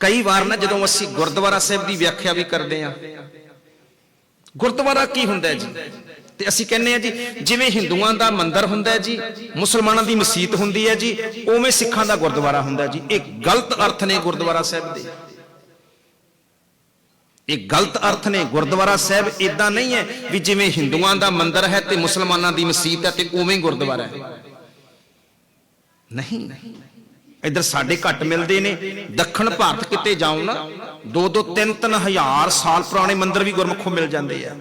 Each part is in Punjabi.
ਕਈ ਵਾਰ ਨਾ ਜਦੋਂ ਅਸੀਂ ਗੁਰਦੁਆਰਾ ਸਾਹਿਬ ਦੀ ਵਿਆਖਿਆ ਵੀ ਕਰਦੇ ਆ ਗੁਰਦੁਆਰਾ ਕੀ ਹੁੰਦਾ ਜੀ? ਤੇ ਅਸੀਂ ਕਹਿੰਦੇ ਆ ਜੀ, ਜਿਵੇਂ ਹਿੰਦੂਆਂ ਦਾ ਮੰਦਿਰ ਹੁੰਦਾ ਜੀ, ਮੁਸਲਮਾਨਾਂ ਦੀ ਮਸਜਿਦ ਹੁੰਦੀ ਹੈ ਜੀ, ਉਵੇਂ ਸਿੱਖਾਂ ਦਾ ਗੁਰਦੁਆਰਾ ਹੁੰਦਾ ਜੀ। ਇਹ ਗਲਤ ਅਰਥ ਨੇ ਗੁਰਦੁਆਰਾ ਸਾਹਿਬ ਦੇ। ਇਹ ਗਲਤ ਅਰਥ ਨੇ ਗੁਰਦੁਆਰਾ ਸਾਹਿਬ। ਇਦਾਂ ਨਹੀਂ ਹੈ ਵੀ ਜਿਵੇਂ ਹਿੰਦੂਆਂ ਦਾ ਮੰਦਿਰ ਹੈ ਤੇ ਮੁਸਲਮਾਨਾਂ ਦੀ ਮਸਜਿਦ ਹੈ ਤੇ ਉਵੇਂ ਗੁਰਦੁਆਰਾ ਹੈ। ਨਹੀਂ। ਇੱਧਰ ਸਾਡੇ ਘੱਟ ਮਿਲਦੇ ਨੇ, ਦੱਖਣ ਭਾਰਤ ਕਿਤੇ ਜਾਓ ਨਾ, ਦੋ ਦੋ ਤਿੰਨ ਤਿੰਨ ਹਜ਼ਾਰ ਸਾਲ ਪੁਰਾਣੇ ਮੰਦਰ ਵੀ ਗੁਰਮੁਖੋਂ ਮਿਲ ਜਾਂਦੇ ਆ।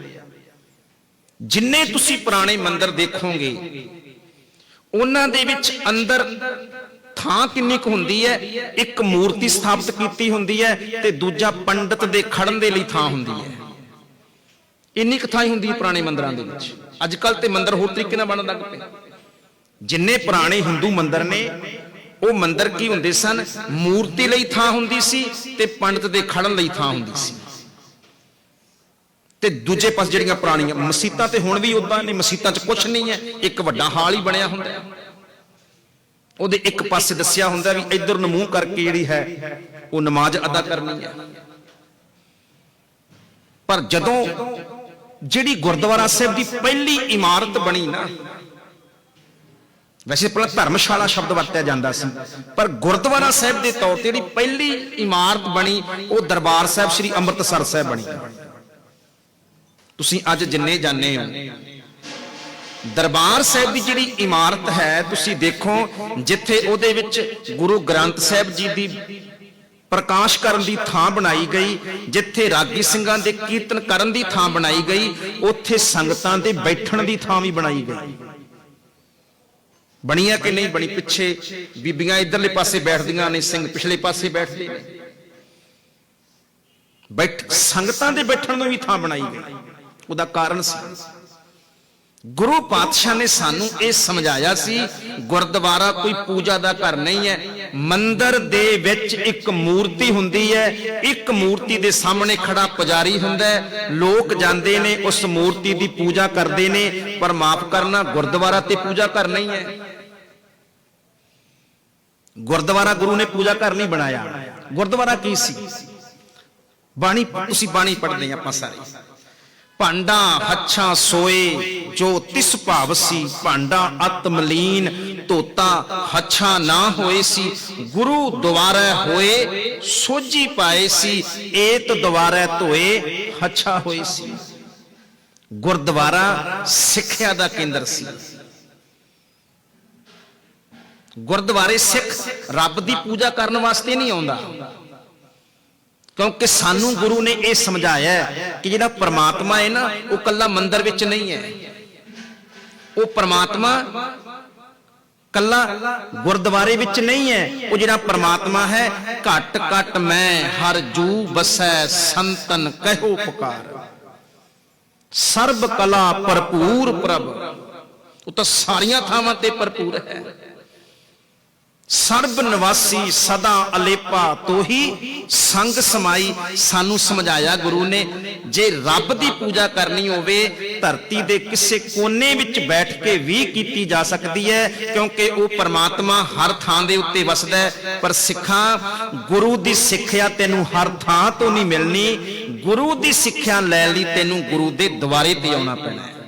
ਜਿੰਨੇ ਤੁਸੀਂ ਪੁਰਾਣੇ ਮੰਦਰ ਦੇਖੋਗੇ, ਉਹਨਾਂ ਦੇ ਵਿੱਚ ਅੰਦਰ ਥਾਂ ਕਿੰਨੀ ਕੁ ਹੁੰਦੀ ਹੈ? ਇੱਕ ਮੂਰਤੀ ਸਥਾਪਿਤ ਕੀਤੀ ਹੁੰਦੀ ਹੈ ਤੇ ਦੂਜਾ ਪੰਡਤ ਦੇ ਖੜਨ ਦੇ ਲਈ ਥਾਂ ਹੁੰਦੀ ਹੈ। ਇੰਨੀ ਕੁ ਥਾਂ ਹੀ ਹੁੰਦੀ ਹੈ ਪੁਰਾਣੇ ਮੰਦਰਾਂ ਦੇ ਵਿੱਚ। ਅੱਜ ਕੱਲ ਤੇ ਮੰਦਰ ਹੋਰ ਤਰੀਕੇ ਨਾਲ ਬਣਨ ਲੱਗ ਪਏ। ਜਿੰਨੇ ਪੁਰਾਣੇ ਹਿੰਦੂ ਮੰਦਰ ਨੇ ਉਹ ਮੰਦਰ ਕੀ ਹੁੰਦੇ ਸਨ? ਮੂਰਤੀ ਲਈ ਥਾਂ ਹੁੰਦੀ ਸੀ ਤੇ ਪੰਡਤ ਦੇ ਖੜਨ ਲਈ ਥਾਂ ਹੁੰਦੀ ਸੀ। ਤੇ ਦੂਜੇ ਪਾਸੇ ਜਿਹੜੀਆਂ ਪੁਰਾਣੀਆਂ ਮਸੀਤਾਂ ਤੇ ਹੁਣ ਵੀ ਉਦਾਂ ਨੇ, ਮਸੀਤਾਂ 'ਚ ਕੁਝ ਨਹੀਂ ਹੈ। ਇੱਕ ਵੱਡਾ ਹਾਲ ਹੀ ਬਣਿਆ ਹੁੰਦਾ ਉਹਦੇ ਇੱਕ ਪਾਸੇ ਦੱਸਿਆ ਹੁੰਦਾ ਵੀ ਇੱਧਰ ਨੂੰ ਮੂੰਹ ਕਰਕੇ ਜਿਹੜੀ ਹੈ, ਉਹ ਨਮਾਜ਼ ਅਦਾ ਕਰਨੀ ਹੈ। ਪਰ ਜਦੋਂ ਜਿਹੜੀ ਗੁਰਦੁਆਰਾ ਸਾਹਿਬ ਦੀ ਪਹਿਲੀ ਇਮਾਰਤ ਬਣੀ ਨਾ ਵੈਸੇ ਪਹਿਲਾਂ ਧਰਮਸ਼ਾਲਾ ਸ਼ਬਦ ਵਰਤਿਆ ਜਾਂਦਾ ਸੀ, ਪਰ ਗੁਰਦੁਆਰਾ ਸਾਹਿਬ ਦੇ ਤੌਰ ਤੇ ਜਿਹੜੀ ਪਹਿਲੀ ਇਮਾਰਤ ਬਣੀ, ਉਹ ਦਰਬਾਰ ਸਾਹਿਬ ਸ੍ਰੀ ਅੰਮ੍ਰਿਤਸਰ ਸਾਹਿਬ ਬਣੀ। ਤੁਸੀਂ ਅੱਜ ਜਿੰਨੇ ਜਾਣੇ ਹੋ, ਦਰਬਾਰ ਸਾਹਿਬ ਦੀ ਜਿਹੜੀ ਇਮਾਰਤ ਹੈ, ਤੁਸੀਂ ਦੇਖੋ ਜਿੱਥੇ ਉਹਦੇ ਵਿੱਚ ਗੁਰੂ ਗ੍ਰੰਥ ਸਾਹਿਬ ਜੀ ਦੀ ਪ੍ਰਕਾਸ਼ ਕਰਨ ਦੀ ਥਾਂ ਬਣਾਈ ਗਈ, ਜਿੱਥੇ ਰਾਗੀ ਸਿੰਘਾਂ ਦੇ ਕੀਰਤਨ ਕਰਨ ਦੀ ਥਾਂ ਬਣਾਈ ਗਈ, ਉੱਥੇ ਸੰਗਤਾਂ ਦੇ ਬੈਠਣ ਦੀ ਥਾਂ ਵੀ ਬਣਾਈ ਗਈ। ਬਣੀਆਂ ਕਿ ਨਹੀਂ ਬਣੀ ਪਿੱਛੇ? ਬੀਬੀਆਂ ਇਧਰਲੇ ਪਾਸੇ ਬੈਠਦੀਆਂ ਨੇ, ਸਿੰਘ ਪਿਛਲੇ ਪਾਸੇ ਬੈਠਦੇ ਨੇ। ਬੈਠ, ਸੰਗਤਾਂ ਦੇ ਬੈਠਣ ਨੂੰ ਵੀ ਥਾਂ ਬਣਾਈ ਗਈ। ਉਹਦਾ ਕਾਰਨ ਸੀ। ਗੁਰੂ ਪਾਤਸ਼ਾਹ ਨੇ ਸਾਨੂੰ ਇਹ ਸਮਝਾਇਆ ਸੀ, ਗੁਰਦੁਆਰਾ ਕੋਈ ਪੂਜਾ ਦਾ ਘਰ ਨਹੀਂ ਹੈ। ਮੰਦਰ ਦੇ ਵਿੱਚ ਇੱਕ ਮੂਰਤੀ ਹੁੰਦੀ ਹੈ। ਇੱਕ ਮੂਰਤੀ ਦੇ ਸਾਹਮਣੇ ਖੜਾ ਪੁਜਾਰੀ ਹੁੰਦਾ ਹੈ। ਲੋਕ ਜਾਂਦੇ ਨੇ, ਉਸ ਮੂਰਤੀ ਦੀ ਪੂਜਾ ਕਰਦੇ ਨੇ, ਪਰ ਮਾਫ ਕਰਨਾ, ਗੁਰਦੁਆਰਾ ਤੇ ਪੂਜਾ ਘਰ ਨਹੀਂ ਹੈ। ਗੁਰਦੁਆਰਾ ਗੁਰੂ ਨੇ ਪੂਜਾ ਘਰ ਨਹੀਂ ਬਣਾਇਆ। ਗੁਰਦੁਆਰਾ ਕੀ ਸੀ? ਬਾਣੀ, ਤੁਸੀਂ ਬਾਣੀ ਪੜ੍ਹਦੇ ਆਪਾਂ ਸਾਰੇ। ਭਾਂਡਾ, ਹੱਛਾਂ, ਸੋਏ, ਜੋ ਤਿਸ ਭਾਵ ਸੀ, ਭਾਂਡਾ ਅਤਮਲੀਨ ਧੋਤਾ, ਹੱਛਾਂ ਨਾ ਹੋਏ ਸੀ, ਗੁਰੂ ਦੁਆਰਾ ਹੋਏ ਸੋਜੀ ਪਾਏ ਸੀ, ਏਤ ਦੁਆਰਾ ਧੋਏ, ਹੱਛਾ ਹੋਏ ਸੀ। ਗੁਰਦੁਆਰਾ ਸਿੱਖਿਆ ਦਾ ਕੇਂਦਰ ਸੀ। ਗੁਰਦੁਆਰੇ ਸਿੱਖ ਰੱਬ ਦੀ ਪੂਜਾ ਕਰਨ ਵਾਸਤੇ ਨਹੀਂ ਆਉਂਦਾ। ਕਿਉਂਕਿ ਸਾਨੂੰ ਗੁਰੂ ਨੇ ਇਹ ਸਮਝਾਇਆ ਕਿ ਜਿਹੜਾ ਪ੍ਰਮਾਤਮਾ ਹੈ ਨਾ, ਉਹ ਕੱਲਾ ਮੰਦਰ ਵਿੱਚ ਨਹੀਂ ਹੈ। ਉਹ ਪ੍ਰਮਾਤਮਾ ਕੱਲਾ ਗੁਰਦੁਆਰੇ ਵਿੱਚ ਨਹੀਂ ਹੈ। ਉਹ ਜਿਹੜਾ ਪ੍ਰਮਾਤਮਾ ਹੈ, ਘਟ ਘਟ ਮੈਂ ਹਰ ਜੂ ਬਸੈ ਸੰਤਨ ਕਹਿਓ ਪੁਕਾਰ। ਸਰਬ ਕਲਾ ਭਰਪੂਰ ਪ੍ਰਭ। ਉਹ ਤਾਂ ਸਾਰੀਆਂ ਥਾਵਾਂ ਤੇ ਭਰਪੂਰ ਹੈ। ਸਰਬ ਨਿਵਾਸੀ ਸਦਾ ਅਲੇਪਾ ਤੋਹੀ, ਸੰਗ ਸਮਾਈ, ਸਾਨੂੰ ਸਮਝਾਇਆ ਗੁਰੂ ਨੇ, ਜੇ ਰੱਬ ਦੀ ਪੂਜਾ ਕਰਨੀ ਹੋਵੇ, ਧਰਤੀ ਦੇ ਕਿਸੇ ਕੋਨੇ ਵਿੱਚ ਬੈਠ ਕੇ ਵੀ ਕੀਤੀ ਜਾ ਸਕਦੀ ਹੈ, ਕਿਉਂਕਿ ਉਹ ਪਰਮਾਤਮਾ ਹਰ ਥਾਂ ਦੇ ਉੱਤੇ ਵਸਦਾ ਹੈ। ਪਰ ਸਿੱਖਾਂ, ਗੁਰੂ ਦੀ ਸਿੱਖਿਆ ਤੈਨੂੰ ਹਰ ਥਾਂ ਤੋਂ ਨਹੀਂ ਮਿਲਣੀ, ਗੁਰੂ ਦੀ ਸਿੱਖਿਆ ਲੈਣ ਲਈ ਤੈਨੂੰ ਗੁਰੂ ਦੇ ਦੁਆਰੇ ਤੇ ਆਉਣਾ ਪੈਣਾ ਹੈ।